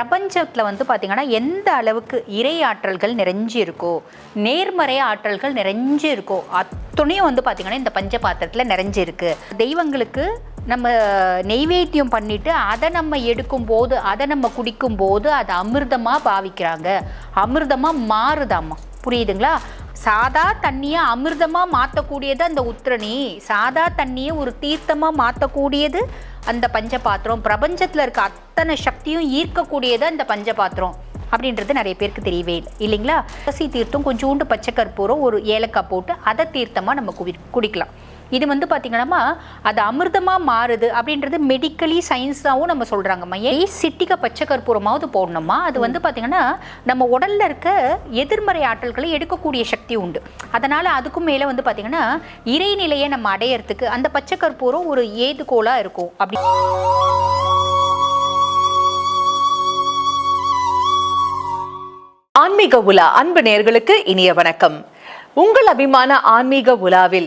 பிரபஞ்சத்தில் வந்து பார்த்திங்கன்னா எந்த அளவுக்கு இறை ஆற்றல்கள் நிறைஞ்சு இருக்கோ நேர்மறை ஆற்றல்கள் நிறைஞ்சு இருக்கோ அத்துணையும் வந்து பார்த்திங்கன்னா இந்த பஞ்ச பாத்திரத்தில் நிறைஞ்சிருக்கு தெய்வங்களுக்கு நம்ம நெய்வேத்தியம் பண்ணிட்டு அதை நம்ம எடுக்கும் போது அதை நம்ம குடிக்கும் போது அது அமிர்தமாக பாவிக்கிறாங்க. அமிர்தமாக மாறுதாம்மா. புரியுதுங்களா? சாதா தண்ணியை அமிர்தமாக மாற்றக்கூடியது அந்த உத்திரணி சாதா தண்ணியை ஒரு தீர்த்தமாக மாற்றக்கூடியது அந்த பஞ்சபாத்திரம் பிரபஞ்சத்தில் இருக்க அத்தனை சக்தியும் ஈர்க்கக்கூடியது அந்த பஞ்சபாத்திரம் அப்படின்றது நிறைய பேருக்கு தெரியவே இல்லை. இல்லைங்களா? தசி தீர்த்தம் கொஞ்சோண்டு பச்சை கற்பூரம் ஒரு ஏலக்காய் போட்டு அதை தீர்த்தமாக நம்ம குடி குடிக்கலாம். இது வந்து பார்த்திங்கன்னா அது அமிர்தமாக மாறுது அப்படின்றது மெடிக்கலி சயின்ஸாகவும் நம்ம சொல்கிறாங்கம்மா ஏன்? சிட்டிக்க பச்சை கற்பூரமாவது போடணுமா அது வந்து பார்த்திங்கன்னா நம்ம உடலில் இருக்க எதிர்மறை ஆற்றல்களை எடுக்கக்கூடிய சக்தி உண்டு. அதனால் அதுக்கும் மேலே வந்து பார்த்திங்கன்னா இறைநிலையை நம்ம அடையறதுக்கு அந்த பச்சை கற்பூரம் ஒரு ஏதுகோலாக இருக்கும். அப்படி ஆன்மீக உலா அன்பு நேயர்களுக்கு இனிய வணக்கம். உங்கள் அபிமான ஆன்மீக உலாவில்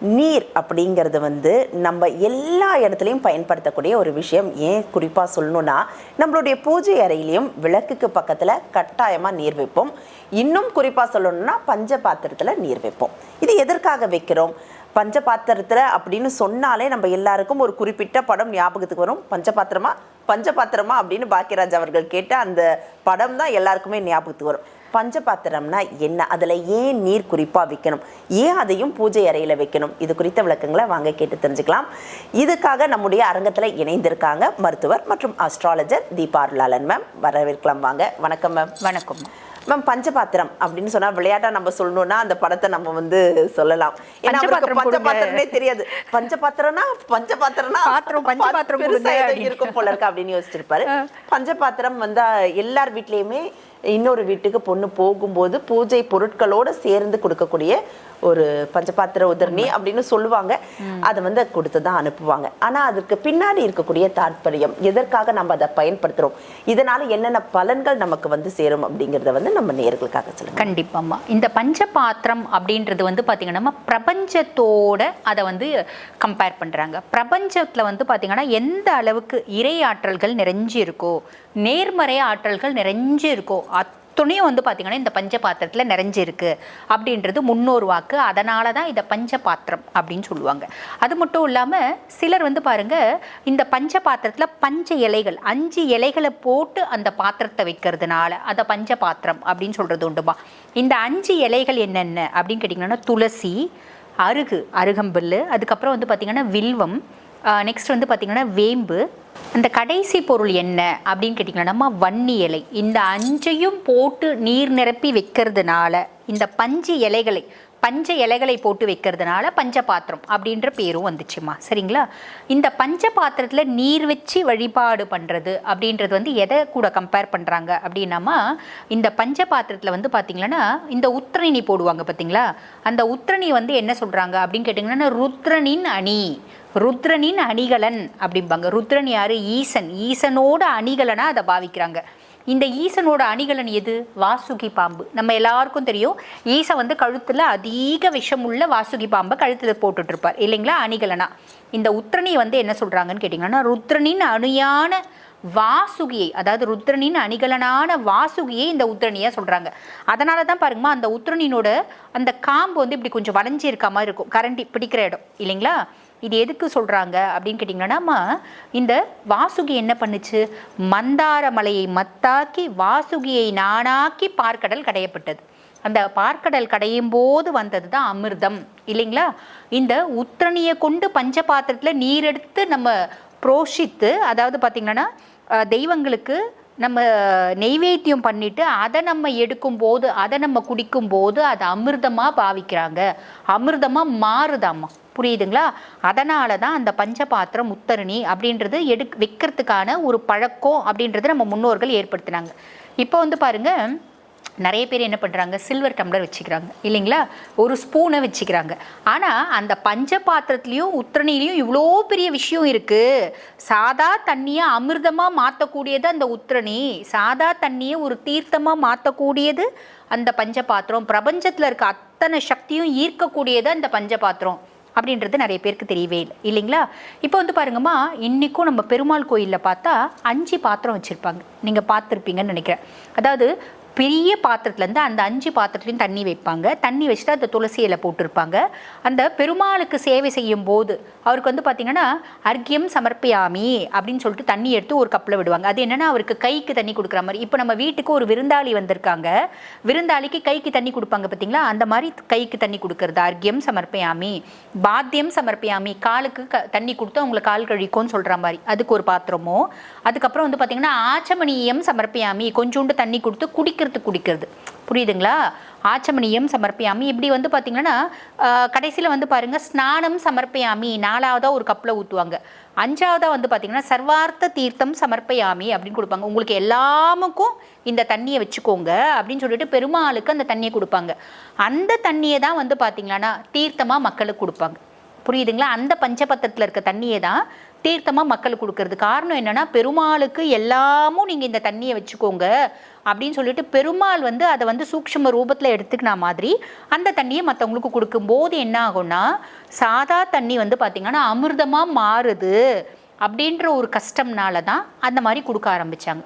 நீர் அப்படிங்கிறது வந்து நம்ம எல்லா இடத்துலையும் பயன்படுத்தக்கூடிய ஒரு விஷயம். ஏன் குறிப்பாக சொல்லணும்னா நம்மளுடைய பூஜை அறையிலையும் விளக்குக்கு பக்கத்தில் கட்டாயமாக நீர் வைப்போம். இன்னும் குறிப்பாக சொல்லணும்னா பஞ்ச பாத்திரத்தில் நீர் வைப்போம். இது எதற்காக வைக்கிறோம்? பஞ்ச பாத்திரத்தில் அப்படின்னு சொன்னாலே நம்ம எல்லாருக்கும் ஒரு குறிப்பிட்ட படம் ஞாபகத்துக்கு வரும். பஞ்ச பாத்திரமா? பஞ்ச பாத்திரமா அப்படின்னு பாக்கியராஜ் அவர்கள் கேட்ட அந்த படம் தான் எல்லாருக்குமே ஞாபகத்துக்கு வரும். பஞ்சபாத்திரம்னா என்ன? அதில் ஏன் நீர் குறிப்பாக வைக்கணும்? ஏன் அதையும் பூஜை அறையில் வைக்கணும்? இது குறித்த விளக்கங்களை வாங்க கேட்டு தெரிஞ்சுக்கலாம். இதுக்காக நம்முடைய அரங்கத்தில் இணைந்திருக்காங்க மருத்துவர் மற்றும் அஸ்ட்ராலஜர் தீபா அருளாளன் மேம் வரவேற்கலாம் வாங்க. வணக்கம் மேம் வணக்கம். மேம் பஞ்சபாத்திரம் அப்படின்னு சொன்னா விளையாட்டா நம்ம சொல்லணும்னா அந்த படத்தை நம்ம வந்து சொல்லலாம். ஏன்னா பஞ்சபாத்திரம் தெரியாது. பஞ்சபாத்திரம்னா பஞ்சபாத்திரம்னா பாத்திரம், பஞ்சபாத்திரம். இருக்கும் போல இருக்கு அப்படின்னு யோசிச்சிருப்பாரு. பஞ்சபாத்திரம் வந்து எல்லார் வீட்லயுமே இன்னொரு வீட்டுக்கு பொண்ணு போகும்போது பூஜை பொருட்களோட சேர்ந்து கொடுக்கக்கூடிய ஒரு பஞ்சபாத்திர உதரணி அப்படின்னு சொல்லுவாங்க. அதை வந்து கொடுத்து தான் அனுப்புவாங்க. ஆனா அதுக்கு பின்னாடி இருக்கக்கூடிய தாற்பயம் எதற்காக நம்ம அதை பயன்படுத்துறோம் இதனால என்னென்ன பலன்கள் நமக்கு வந்து சேரும் அப்படிங்கறத வந்து நம்ம நேர்களுக்காக சொல்லுங்க. கண்டிப்பாம்மா. இந்த பஞ்சபாத்திரம் அப்படின்றது வந்து பார்த்திங்கன்னா பிரபஞ்சத்தோட அதை வந்து கம்பேர் பண்ணுறாங்க பிரபஞ்சத்தில் வந்து பார்த்திங்கன்னா எந்த அளவுக்கு இறை ஆற்றல்கள் நிறைஞ்சு இருக்கோ நேர்மறை ஆற்றல்கள் நிறைஞ்சு இருக்கோ. அத்துணையும் வந்து பார்த்திங்கன்னா இந்த பஞ்ச பாத்திரத்தில் நிறைஞ்சிருக்கு அப்படின்றது முன்னோர் வாக்கு. அதனால தான் இதை பஞ்சபாத்திரம் அப்படின்னு சொல்லுவாங்க. அது மட்டும் இல்லாமல் சிலர் வந்து பாருங்கள் இந்த பஞ்ச பாத்திரத்தில் பஞ்ச இலைகள் அஞ்சு இலைகளை போட்டு அந்த பாத்திரத்தை வைக்கிறதுனால அதை பஞ்ச பாத்திரம் அப்படின்னு சொல்கிறது உண்டுமா. இந்த அஞ்சு இலைகள் என்னென்ன அப்படின்னு கேட்டிங்கன்னா துளசி அருகு அருகம்பில் அதுக்கப்புறம் வந்து பார்த்திங்கன்னா வில்வம் நெக்ஸ்ட் வந்து பார்த்திங்கன்னா வேம்பு. அந்த கடைசி பொருள் என்ன அப்படின்னு கேட்டிங்கன்னா நம்ம வன்னி இலை. இந்த அஞ்சையும் போட்டு நீர் நிரப்பி வைக்கிறதுனால இந்த பஞ்சு இலைகளை பஞ்ச இலைகளை போட்டு வைக்கிறதுனால பஞ்சபாத்திரம் அப்படின்ற பேரும் வந்துச்சுமா? சரிங்களா? இந்த பஞ்ச பாத்திரத்தில் நீர் வச்சு வழிபாடு பண்ணுறது அப்படின்றது வந்து எதை கூட கம்பேர் பண்ணுறாங்க அப்படின்னாமா இந்த பஞ்ச பாத்திரத்தில் வந்து பார்த்திங்கன்னா இந்த உத்திரணி போடுவாங்க பார்த்தீங்களா அந்த உத்திரணி வந்து என்ன சொல்கிறாங்க அப்படின்னு கேட்டிங்கன்னா ருத்ரனின் அணி. ருத்ரனின் அணிகலன் அப்படிம்பாங்க. ருத்ரன் யார்? ஈசன். ஈசனோட அணிகலனா அதை பாவிக்கிறாங்க. இந்த ஈசனோட அணிகலன் எது? வாசுகி பாம்பு. நம்ம எல்லாருக்கும் தெரியும் ஈசன் வந்து கழுத்தில் அதிக விஷமுள்ள வாசுகி பாம்பை கழுத்தில் போட்டுட்டு இருப்பார் இல்லைங்களா? அணிகலனா. இந்த உத்திரணி வந்து என்ன சொல்றாங்கன்னு கேட்டிங்கன்னா ருத்ரனின் அணியான வாசுகியை அதாவது ருத்ரனின் அணிகலனான வாசுகியை இந்த உத்திரணியா சொல்றாங்க. அதனால தான் பாருங்கம்மா அந்த உத்திரணினோட அந்த காம்பு வந்து இப்படி கொஞ்சம் வளைஞ்சி இருக்க மாதிரி இருக்கும். கரண்டி பிடிக்கிற இடம். இல்லைங்களா? இது எதுக்கு சொல்கிறாங்க அப்படின்னு கேட்டிங்கன்னாமா இந்த வாசுகி என்ன பண்ணுச்சு? மந்தார மலையை மத்தாக்கி வாசுகியை நானாக்கி பார்க்கடல் கடையப்பட்டது. அந்த பார்க்கடல் கடையும் போது வந்தது தான் அமிர்தம் இல்லைங்களா? இந்த உத்திரணியை கொண்டு பஞ்சபாத்திரத்தில் நீர் எடுத்து நம்ம புரோஷித்து அதாவது பார்த்திங்கன்னா தெய்வங்களுக்கு நம்ம நெய்வேத்தியம் பண்ணிட்டு அதை நம்ம எடுக்கும்போது அதை நம்ம குடிக்கும்போது அது அமிர்தமாக பாவிக்கிறாங்க. அமிர்தமாக மாறுதாம்மா. புரியுதுங்களா? அதனால தான் அந்த பஞ்சபாத்திரம் உத்தரணி அப்படின்றது எடு வைக்கிறதுக்கான ஒரு பழக்கம் அப்படின்றது நம்ம முன்னோர்கள் ஏற்படுத்தினாங்க. இப்போ வந்து பாருங்க நிறைய பேர் என்ன பண்ணுறாங்க சில்வர் டம்ளர் வச்சுக்கிறாங்க. இல்லைங்களா? ஒரு ஸ்பூனை வச்சுக்கிறாங்க. ஆனால் அந்த பஞ்ச பாத்திரத்துலேயும் உத்திரணிலையும் இவ்வளோ பெரிய விஷயம் இருக்குது சாதா தண்ணியை அமிர்தமாக மாற்றக்கூடியது அந்த உத்திரணி. சாதா தண்ணியை ஒரு தீர்த்தமாக மாற்றக்கூடியது அந்த பஞ்ச பாத்திரம் பிரபஞ்சத்தில் இருக்க அத்தனை சக்தியும் ஈர்க்கக்கூடியது அந்த பஞ்ச பாத்திரம் அப்படின்றது நிறைய பேருக்கு தெரியவே இல்லை. இல்லைங்களா? இப்போ வந்து பாருங்கம்மா இன்றைக்கும் நம்ம பெருமாள் கோயிலில் பார்த்தா அஞ்சு பாத்திரம் வச்சுருப்பாங்க. நீங்கள் பார்த்துருப்பீங்கன்னு நினைக்கிறேன். அதாவது பெரிய பாத்திரத்துலேருந்து அந்த அஞ்சு பாத்திரத்துலையும் தண்ணி வைப்பாங்க. தண்ணி வச்சுட்டு அந்த துளசி இலை போட்டிருப்பாங்க. அந்த பெருமாளுக்கு சேவை செய்யும் போது அவருக்கு வந்து பார்த்தீங்கன்னா அர்க்கியம் சமர்ப்பியாமி அப்படின்னு சொல்லிட்டு தண்ணி எடுத்து ஒரு கப்பில் விடுவாங்க. அது என்னென்னா அவருக்கு கைக்கு தண்ணி கொடுக்குற மாதிரி. இப்போ நம்ம வீட்டுக்கு ஒரு விருந்தாளி வந்திருக்காங்க. விருந்தாளிக்கு கைக்கு தண்ணி கொடுப்பாங்க பார்த்தீங்களா அந்த மாதிரி கைக்கு தண்ணி கொடுக்குறது. அர்க்கியம் சமர்ப்பியாமி பாத்தியம் சமர்ப்பியாமி காலுக்கு க தண்ணி கொடுத்து அவங்களை கால் கழிக்கும்னு சொல்கிற மாதிரி. அதுக்கு ஒரு பாத்திரமோ. அதுக்கப்புறம் வந்து பார்த்தீங்கன்னா ஆச்சமணியம் சமர்ப்பியாமி கொஞ்சோண்டு தண்ணி கொடுத்து குடிக்கிறதுக்கு குடிக்கிறது. புரியுதுங்களா? ஆச்சமணியம் சமர்ப்பியாமி. இப்படி வந்து பார்த்தீங்கன்னா கடைசியில் வந்து பாருங்க ஸ்நானம் சமர்ப்பியாமி. நாலாவதாக ஒரு கப்பில் ஊற்றுவாங்க அஞ்சாவதாக வந்து பார்த்தீங்கன்னா சர்வார்த்த தீர்த்தம் சமர்ப்பயாமி அப்படின்னு கொடுப்பாங்க. உங்களுக்கு எல்லாமுக்கும் இந்த தண்ணியை வச்சுக்கோங்க அப்படின்னு சொல்லிட்டு பெருமாளுக்கு அந்த தண்ணியை கொடுப்பாங்க. அந்த தண்ணியை தான் வந்து பார்த்தீங்கன்னா தீர்த்தமாக மக்களுக்கு கொடுப்பாங்க. புரியுதுங்களா? அந்த பஞ்சபத்திரத்தில் இருக்க தண்ணியை தான் தீர்த்தமாக மக்களுக்கு கொடுக்கறது. காரணம் என்னன்னா பெருமாளுக்கு எல்லாமும் நீங்கள் இந்த தண்ணியை வச்சுக்கோங்க அப்படின்னு சொல்லிட்டு பெருமாள் வந்து அதை வந்து சூக்ஷ்ம ரூபத்தில் எடுத்துக்கின மாதிரி அந்த தண்ணியை மற்றவங்களுக்கு கொடுக்கும்போது என்ன ஆகும்னா சாதா தண்ணி வந்து பார்த்திங்கன்னா அமிர்தமாக மாறுது அப்படின்ற ஒரு கஷ்டம்னால தான் அந்த மாதிரி கொடுக்க ஆரம்பித்தாங்க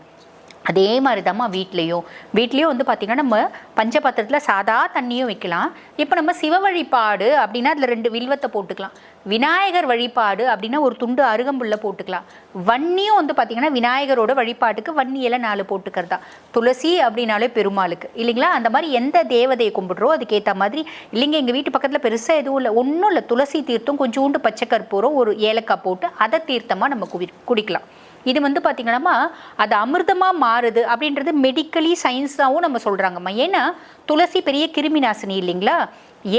அதே மாதிரி தாம்மா வீட்லேயும். வீட்லேயும் வந்து பார்த்திங்கன்னா நம்ம பஞ்சபாத்திரத்தில் சாதா தண்ணியும் வைக்கலாம். இப்போ நம்ம சிவ வழிபாடு அப்படின்னா அதில் ரெண்டு வில்வத்தை போட்டுக்கலாம். விநாயகர் வழிபாடு அப்படின்னா ஒரு துண்டு அருகம்புல்ல போட்டுக்கலாம். வன்னியும் வந்து பார்த்திங்கன்னா விநாயகரோட வழிபாட்டுக்கு வன்னி இலை நாலு போட்டுக்கிறதா. துளசி அப்படின்னாலே பெருமாளுக்கு. இல்லைங்களா? அந்த மாதிரி எந்த தேவதையை கும்பிட்றோ அதுக்கேற்ற மாதிரி. இல்லைங்க எங்கள் வீட்டு பக்கத்தில் பெருசாக எதுவும் இல்லை. ஒன்றும் இல்லை. துளசி தீர்த்தம் கொஞ்சோண்டு பச்சை கற்பூரம் ஒரு ஏலக்காய் போட்டு அதை தீர்த்தமாக நம்ம குடி குடிக்கலாம். இது வந்து பார்த்திங்கன்னா அது அமிர்தமாக மாறுது அப்படின்றது மெடிக்கலி சயின்ஸாகவும் நம்ம சொல்கிறாங்கம்மா ஏன்னா துளசி பெரிய கிருமி நாசினி இல்லைங்களா?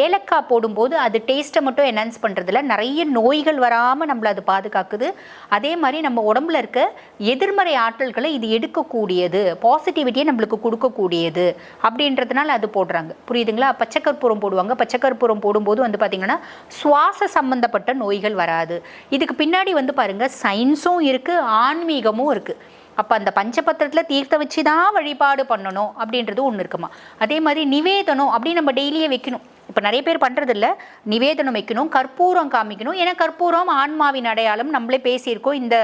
ஏலக்காய் போடும்போது அது டேஸ்ட்டை மட்டும் என்ஹான்ஸ் பண்ணுறதுல நிறைய நோய்கள் வராமல் நம்மளை அது பாதுகாக்குது. அதே மாதிரி நம்ம உடம்புல இருக்க எதிர்மறை ஆற்றல்களை இது எடுக்கக்கூடியது. பாசிட்டிவிட்டியை நம்மளுக்கு கொடுக்கக்கூடியது அப்படின்றதுனால அது போடுறாங்க. புரியுதுங்களா? பச்சைக்கற்பூரம் போடுவாங்க. பச்சைக்கற்பூரம் போடும்போது வந்து பார்த்திங்கன்னா சுவாச சம்பந்தப்பட்ட நோய்கள் வராது. இதுக்கு பின்னாடி வந்து பாருங்கள் சயின்ஸும் இருக்குது ஆன்மீகமும் இருக்குது அப்போ அந்த பஞ்சபத்திரத்தில் தீர்த்த வச்சு தான் வழிபாடு பண்ணணும் அப்படின்றது ஒன்று இருக்குமா? அதே மாதிரி நிவேதனம் அப்படின்னு நம்ம டெய்லியே வைக்கணும். இப்போ நிறைய பேர் பண்ணுறதில்ல நிவேதனம் வைக்கணும் கற்பூரம் காமிக்கணும். ஏன்னா கற்பூரம் ஆன்மாவின் அடையாளம் நம்மளே பேசியிருக்கோம். இந்த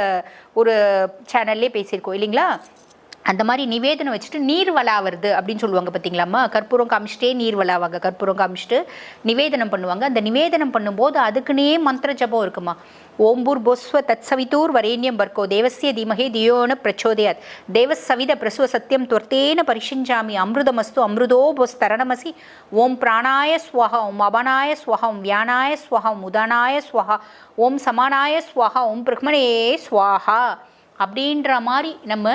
ஒரு சேனல்லே பேசியிருக்கோம். இல்லைங்களா? அந்த மாதிரி நிவேதனம் வச்சுட்டு நீர் வலாவது அப்படின்னு சொல்லுவாங்க பார்த்தீங்களாம்மா கற்பூரம் காமிச்சிட்டே நீர் வலாவாங்க கற்பூரம் காமிச்சிட்டு நிவேதனம் பண்ணுவாங்க. அந்த நிவேதனம் பண்ணும்போது அதுக்குன்னே மந்திர ஜபம் இருக்குமா? ஓம்பூர் பொஸ்வ தத்சவிதூர் வரேண்யம் பர்கோ தேவசிய தீமகே தியோன பிரச்சோதயாத். தேவசவித பிரசுவ சத்தியம் துவர்த்தேன பரிஷிஞ்சாமி அமிர்தமஸ்து அமிர்தோ பொஸ் தரணமசி. ஓம் பிராணாய ஸ்வஹ ஓம் அபனாய ஸ்வஹ ஓம் வியானாய ஸ்வஹா ஓம் உதானாய ஓம் சமானாய ஸ்வஹா ஓம் பிரக்மணே ஸ்வாஹா அப்படின்ற மாதிரி நம்ம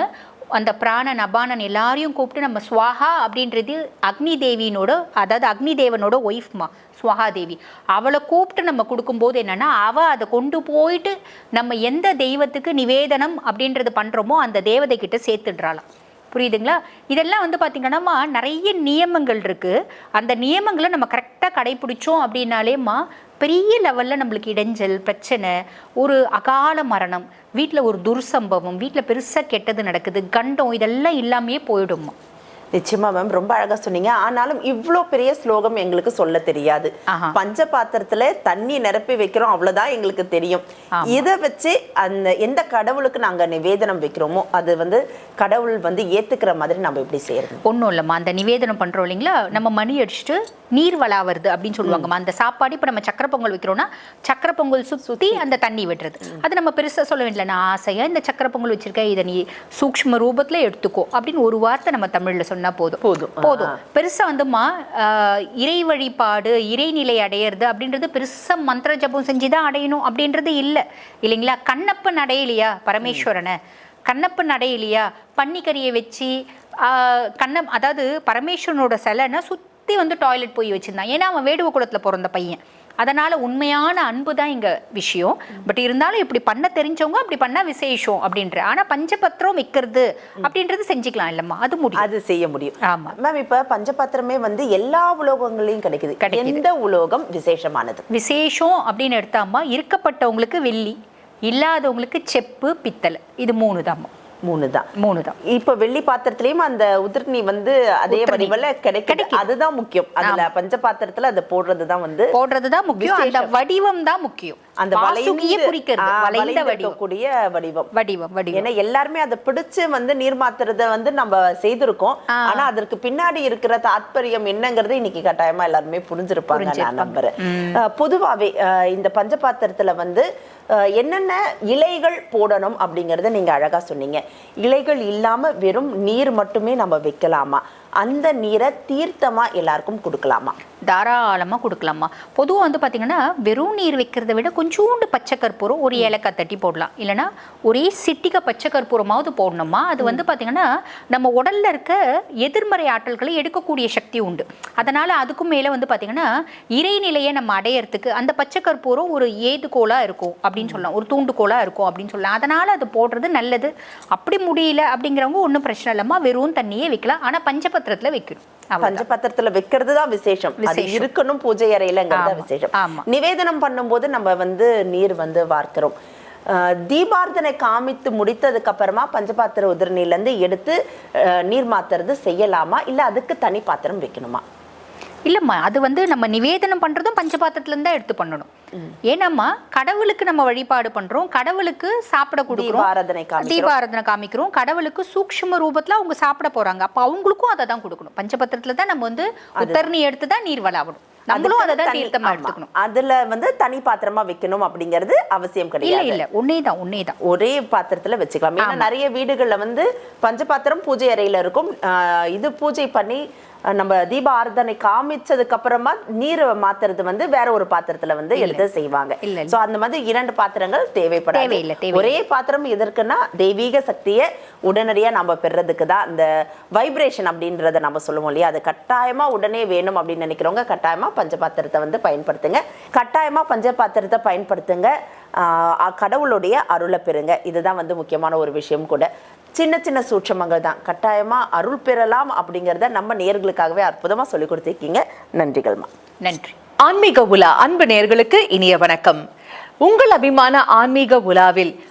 அந்த பிராணன் அபானன் எல்லாரையும் கூப்பிட்டு நம்ம சுவாகா அப்படின்றது அக்னி தேவியினோட அதாவது அக்னி தேவனோட ஒய்ஃப்மா சுவாகா தேவி. அவளை கூப்பிட்டு நம்ம கொடுக்கும்போது என்னென்னா அவள் அதை கொண்டு போயிட்டு நம்ம எந்த தெய்வத்துக்கு நிவேதனம் அப்படின்றது பண்ணுறோமோ அந்த தேவதை கிட்ட சேர்த்துடுறாளாம். புரியுதுங்களா? இதெல்லாம் வந்து பார்த்திங்கன்னா நிறைய நியமங்கள் இருக்குது அந்த நியமங்களை நம்ம கரெக்டாக கடைபிடிச்சோம் அப்படின்னாலேம்மா பெரிய லெவலில் நம்மளுக்கு இடைஞ்சல் பிரச்சனை ஒரு அகால மரணம் வீட்டில் ஒரு துர்சம்பவம் வீட்டில் பெருசாக கெட்டது நடக்குது கண்டம் இதெல்லாம் இல்லாமையே போயிடுமா நிச்சயமா மேம் ரொம்ப அழகா சொன்னீங்க. ஆனாலும் இவ்ளோ பெரிய ஸ்லோகம் எங்களுக்கு சொல்ல தெரியாது. பஞ்ச பாத்திரத்துல தண்ணி நிரப்பி வைக்கிறோம் அவ்வளவுதான் எங்களுக்கு தெரியும். இதை வச்சு அந்த எந்த கடவுளுக்கு நாங்க நிவேதனம் வைக்கிறோமோ அது வந்து கடவுள் வந்து ஏத்துக்கிற மாதிரி நம்ம எப்படி செய்யறது? ஒன்றும் இல்லைம்மா. அந்த நிவேதனம் பண்ணுறோம் இல்லைங்களா? நம்ம மணி அடிச்சுட்டு நீர் வளா வருது அப்படின்னு சொல்லுவாங்கம்மா. அந்த சாப்பாடு இப்போ நம்ம சக்கரை பொங்கல் வைக்கிறோம்னா சக்கரை பொங்கல் சுற்றி அந்த தண்ணி விடுறது. அது நம்ம பெருசாக சொல்ல வேண்டியல நான் ஆசையாக இந்த சக்கரை பொங்கல் வச்சிருக்கேன். இதை நீ சூக்ஷ்ம ரூபத்தில் எடுத்துக்கோ அப்படின்னு ஒரு வார்த்தை நம்ம தமிழில் சொன்னால் போதும். போதும். போதும். பெருசாக வந்துமா இறை வழிபாடு இறைநிலை அடையிறது அப்படின்றது பெருசாக மந்திர ஜபம் செஞ்சு தான் அடையணும் அப்படின்றது இல்லை. இல்லைங்களா? கண்ணப்பன் அடையலையா பரமேஸ்வரனை. கண்ணப்ப நடையிலையா? பன்னிக்கறியை வச்சு கண்ணம் அதாவது பரமேஸ்வரனோட சிலைன்னா சுற்றி வந்து டாய்லெட் போய் வச்சிருந்தான். ஏன்னா அவன் வேடுவ குலத்தில் பிறந்த பையன். அதனால உண்மையான அன்பு தான் இங்க விஷயம். பட் இருந்தாலும் இப்படி பண்ண தெரிஞ்சவங்க அப்படி பண்ணா விசேஷம் அப்படின்ற. ஆனா பஞ்சபத்திரம் வைக்கிறது அப்படின்றது செஞ்சுக்கலாம் இல்லம்மா. அது முடியும். அது செய்ய முடியும். ஆமா. மேம் இப்ப பஞ்சபாத்திரமே வந்து எல்லா உலோகங்களையும் கிடைக்குது. கிடைக்குது. எந்த உலோகம் விசேஷமானது? விசேஷம் அப்படின்னு எடுத்தாம்மா இருக்கப்பட்டவங்களுக்கு வெள்ளி இல்லாதவங்களுக்கு செப்பு பித்தளை. இது மூணு தாம்மா மூணு தான் மூணு தான் இப்ப வெள்ளி பாத்திரத்திலயும் அந்த உதிர்நீ வந்து அதே. வடிவல கிடைக்குது. அதுதான் முக்கியம் அதுல பஞ்ச பாத்திரத்துல அதை போடுறதுதான் வந்து போடுறது தான் முக்கியம் அந்த. வடிவம் தான் முக்கியம் அந்த வளைந்து குறிக்கிறது வளைந்து வடிவம். வடிவம். வடிவம் ஏன்னா எல்லாருமே அதை பிடிச்சு வந்து நீர் மாத்துறத வந்து நம்ம செய்திருக்கோம். ஆனா அதற்கு பின்னாடி இருக்கிற தாத்பரியம் என்னங்கிறது இன்னைக்கு கட்டாயமா எல்லாருமே புரிஞ்சிருப்பாங்க நான். நம்புறேன். பொதுவாவே இந்த பஞ்சபாத்திரத்துல வந்து என்னென்ன இலைகள் போடணும் அப்படிங்கறத நீங்க அழகா சொன்னீங்க. இலைகள் இல்லாம வெறும் நீர் மட்டுமே நம்ம வைக்கலாமா? அந்த நீரை தீர்த்தமா எல்லாருக்கும் கொடுக்கலாமா? தாராளமாக கொடுக்கலாமா. பொதுவாக வந்து பார்த்தீங்கன்னா வெறும் நீர் வைக்கிறத விட கொஞ்சோண்டு பச்சை கற்பூரம் ஒரு ஏலக்காய் தட்டி போடலாம். இல்லைன்னா ஒரே சிட்டிக பச்சை கற்பூரமாவது போடணுமா? அது வந்து பார்த்தீங்கன்னா நம்ம உடல்ல இருக்க எதிர்மறை ஆற்றல்களை எடுக்கக்கூடிய சக்தி உண்டு. அதனால அதுக்கும் மேலே வந்து பார்த்தீங்கன்னா இறைநிலையை நம்ம அடையறதுக்கு அந்த பச்சை கற்பூரம் ஒரு ஏதுகோலா இருக்கும் அப்படின்னு சொல்லலாம். ஒரு தூண்டுகோலா இருக்கும் அப்படின்னு சொல்லலாம். அதனால அது போடுறது நல்லது. அப்படி முடியல அப்படிங்கிறவங்க ஒன்றும் பிரச்சனை இல்லாமல் வெறும் தண்ணியே வைக்கலாம். ஆனால் பஞ்சபத்திரத்தில் வைக்கணும். பஞ்சபாத்திரத்துல வைக்கிறது தான் விசேஷம் அது. இருக்கணும் பூஜை அறையிலங்கிறது விசேஷம். நிவேதனம் பண்ணும்போது நம்ம வந்து நீர் வந்து வார்க்கிறோம் தீபார்த்தனை காமித்து முடித்ததுக்கு அப்புறமா பஞ்சபாத்திர உதிரநீர்ல இருந்து எடுத்து நீர் மாத்துறது செய்யலாமா இல்ல அதுக்கு தனி பாத்திரம் வைக்கணுமா இல்லம்மா அது வந்து நம்ம நிவேதனம் பண்றதும் பஞ்சபாத்திரத்துல இருந்து தான் எடுத்து பண்ணணும். ஏன்னாம்மா கடவுளுக்கு நம்ம வழிபாடு பண்றோம் கடவுளுக்கு சாப்பிட கொடுக்குறோம் தீபாராதனை காமிக்கிறோம். கடவுளுக்கு சூக்ஷ்ம ரூபத்துல அவங்க சாப்பிட போறாங்க. அப்ப அவங்களுக்கும் அதை தான் கொடுக்கணும். பஞ்சபத்திரத்துல தான் நம்ம வந்து உத்தரணி எடுத்து தான் நீர் வளாவணும். நம்மளும் அதை தான் தீர்த்தமா. எடுத்துக்கணும் அதுல வந்து தனி பாத்திரமா வைக்கணும் அப்படிங்கிறது அவசியம் கிடையாது. இல்ல உன்னே தான் தான் ஒரே பாத்திரத்துல வச்சுக்கலாம். ஏன்னா நிறைய வீடுகள்ல வந்து பஞ்சபாத்திரம் பூஜை அறையில இருக்கும். இது பூஜை பண்ணி நம்ம தீப ஆராதனை காமிச்சதுக்கு அப்புறமா நீர் மாத்துறது வந்து வேற ஒரு பாத்திரத்துல வந்து எடுத்து செய்வாங்க. சோ அந்த மாதிரி இரண்டு பாத்திரங்கள் தேவைப்படாது. ஒரே பாத்திரம் எதற்குன்னா தெய்வீக சக்தியை உடனடியா நம்ம பெறதுக்கு தான். இந்த வைப்ரேஷன் அப்படின்றத நம்ம சொல்லுவோம் இல்லையா? அது கட்டாயமா உடனே வேணும் அப்படின்னு நினைக்கிறவங்க கட்டாயமா பஞ்சபாத்திரத்தை வந்து பயன்படுத்துங்க. கட்டாயமாக பஞ்சபாத்திரத்தை பயன்படுத்துங்க. கடவுளுடைய அருளை பெறுங்க. இதுதான் வந்து முக்கியமான ஒரு விஷயம் கூட. சின்ன சின்ன சூட்சமங்கள் தான். கட்டாயமாக அருள் பெறலாம் அப்படிங்கிறத நம்ம நேர்களுக்காகவே அற்புதமாக சொல்லி கொடுத்துருக்கீங்க. நன்றிகள்மா நன்றி. ஆன்மீக உலா அன்பு நேர்களுக்கு இனிய வணக்கம். உங்கள் அபிமான ஆன்மீக உலாவில்